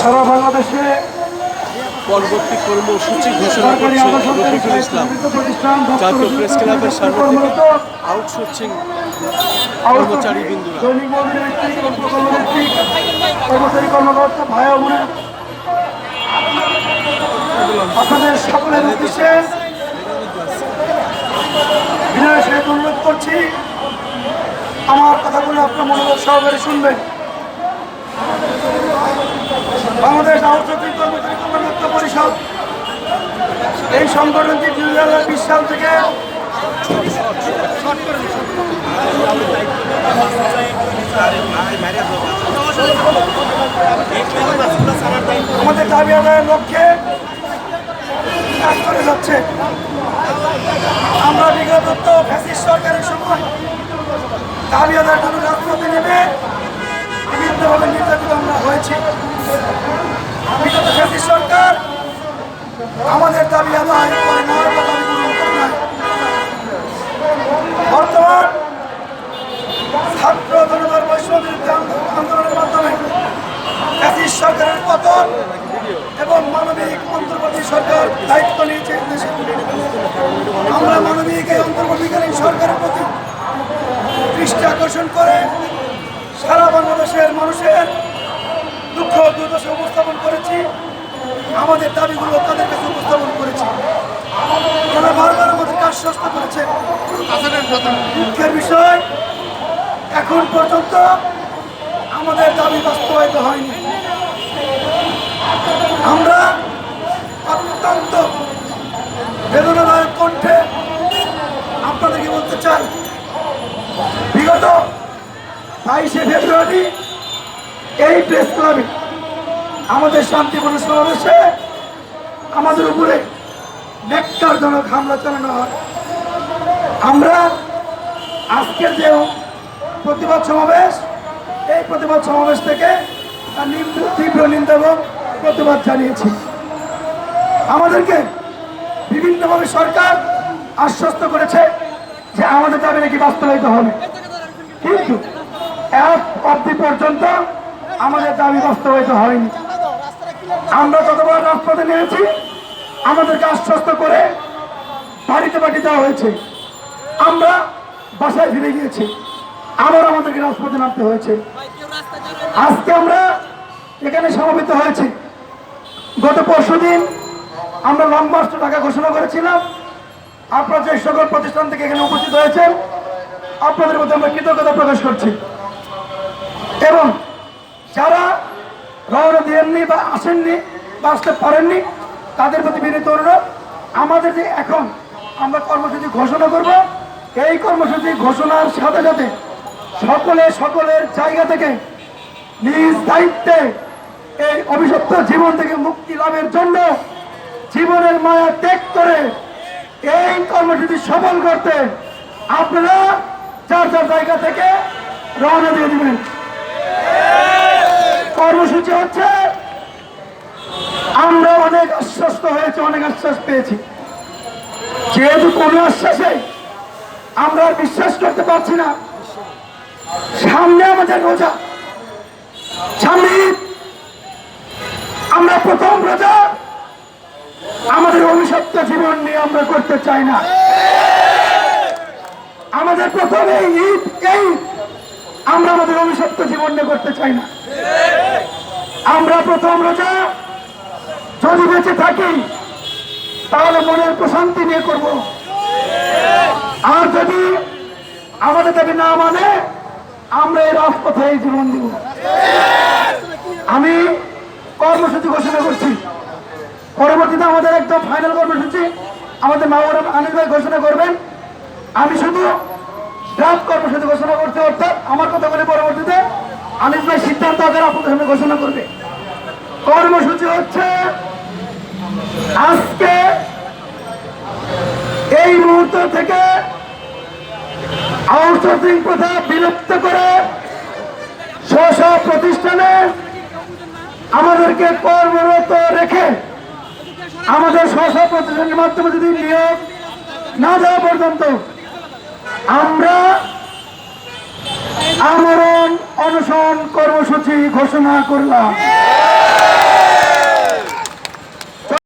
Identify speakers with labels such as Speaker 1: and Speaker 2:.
Speaker 1: সারা বাংলাদেশে
Speaker 2: পরবর্তী কর্মসূচি ঘোষণা
Speaker 1: সরকারি
Speaker 2: করছে
Speaker 1: আবাসনকারী
Speaker 2: রফিকুল ইসলাম।
Speaker 1: প্রতিষ্ঠান
Speaker 2: জাতীয় প্রেস ক্লাবের
Speaker 1: কর্মরত
Speaker 2: আউটসোর্সিং
Speaker 1: প্রকল্প ভিত্তিক কর্মচারী কর্মকর্তা ভাই আপনাদের সকলের উদ্দেশ্যে অনুরোধ করছি। আমার কথাগুলো আপনার মনোযোগ সহকারে শুনবেন। বাংলাদেশ আউটসোর্সিং কর্মচারী কর্মকর্তা পরিষদ। এই সংগঠনটি দুই হাজার বিশ সাল থেকে আমাদের দাবি আদায়ের লক্ষ্যে কাজ করে যাচ্ছে। আমরা বিগত তো ফ্যাসিস্ট সরকারের সময় দাবি আদায়ের জন্য রাজপথে নেমে বিভিন্নভাবে নির্যাতিত আমরা হয়েছি। বিগত ফ্যাসিস্ট সরকার। আমাদের দাবি আদায় করে বর্তমান ছাত্র জনতার বৈষম্য আন্দোলনের মাধ্যমে ফ্যাসিস্ট সরকারের পতন এবং মানবিক অন্তর্বর্তী সরকার দায়িত্ব নিয়েছে দেশে। আমরা মানবিক এই অন্তর্বর্তীকালীন সরকারের প্রতি দৃষ্টি আকর্ষণ করে সারা বাংলাদেশের মানুষের দুঃখ দুর্দশা উপস্থাপন করেছি। আমাদের দাবিগুলো তাদের কাছে উপস্থাপন করেছি। তারা বারবার আমাদেরকে আশ্বস্ত করেছে। দুঃখের বিষয়, এখন পর্যন্ত আমাদের দাবি বাস্তবায়িত হয়নি। আমরা অত্যন্ত বেদনাদায়ক কণ্ঠে আপনাদেরকে বলতে চাই বাইশে ফেব্রুয়ারি এই প্রেস ক্লাবে আমাদের শান্তিপূর্ণ সমাবেশে আমাদের উপরে নেকটারজনক হামলা চালানো হয়। আমরা আজকের যে প্রতিবাদ সমাবেশ, এই প্রতিবাদ সমাবেশ থেকে তীব্র নিন্দা এবং প্রতিবাদ জানিয়েছি। আমাদেরকে বিভিন্নভাবে সরকার আশ্বস্ত করেছে যে আমাদের দাবি নাকি বাস্তবায়িত হবে। কিন্তু এক অবধি পর্যন্ত আমাদের দাবি বাস্তবায়িত হয়নি। আমরা ততবার রাজপথে নেমেছি, আমাদেরকে আশ্বস্ত করে বাড়িতে বাড়ি দেওয়া হয়েছে। আমরা বাসায় ফিরে গিয়েছি, আবার আমাদেরকে রাজপথে নামতে হয়েছে। আজকে আমরা এখানে সমবেত হয়েছি। গত পরশু দিন আমরা লং মার্চ টাকা ঘোষণা করেছিলাম। আপনারা যে সকল প্রতিষ্ঠান থেকে এখানে উপস্থিত হয়েছেন, আপনাদের মধ্যে আমরা কৃতজ্ঞতা প্রকাশ করছি। এবং যারা রওনা দেননি বা আসেননি বা আসতে পারেননি, তাদের প্রতি বিনীত অনুরোধ আমাদের যে এখন আমরা কর্মসূচি ঘোষণা করব। এই কর্মসূচি ঘোষণার সাথে সাথে সকলে সকলের জায়গা থেকে নিজ দায়িত্বে এই অভিশপ্ত জীবন থেকে মুক্তি লাভের জন্য জীবনের মায়া ত্যাগ করে এই কর্মসূচি সফল করতে আপনারা যার যার জায়গা থেকে রওনা দিয়ে দিবেন। কর্মসূচি হচ্ছে, আমরা অনেক আশ্বস্ত হয়েছে, অনেক আশ্বাস পেয়েছি যেহেতু কোন আশ্বাসে আমরা বিশ্বাস করতে পারছি না, সামনে আমাদের রোজা সামনে। আমরা প্রথম রোজা আমাদের অভিশপ্ত জীবন নিয়ে আমরা করতে চাই না আমাদের প্রথমে ঈদ, এই। আমরা আমাদের অভিশপ্ত জীবন করতে চাই না। আমরা প্রথম রোজা যদি বেঁচে থাকি, তাহলে মনের প্রশান্তি নিয়ে করব। আর যদি আমাদের দাবি না মানে আমরা এই রাজপথে এই জীবন দিব। আমি কর্মসূচি ঘোষণা করছি। পরবর্তীতে আমাদের একদম ফাইনাল কর্মসূচি আমাদের মাওয়ারাম আনিস ভাই ঘোষণা করবেন। আমি শুধু ড্রাফট কর্মসূচি ঘোষণা করতে অর্থাৎ আমার কথা বলে পরবর্তীতে আনিস সিদ্ধান্ত আপনাদের সামনে ঘোষণা করবে। কর্মসূচি হচ্ছে, আজকে এই মুহূর্ত থেকে আউটসোর্সিং প্রথা বিলুপ্ত করে স্ব প্রতিষ্ঠানে আমাদেরকে কর্মরত রেখে আমাদের স্ব প্রতিষ্ঠানের মাধ্যমে যদি নিয়োগ না দেওয়া পর্যন্ত আমরা আমরণ অনশন কর্মসূচি ঘোষণা করলাম।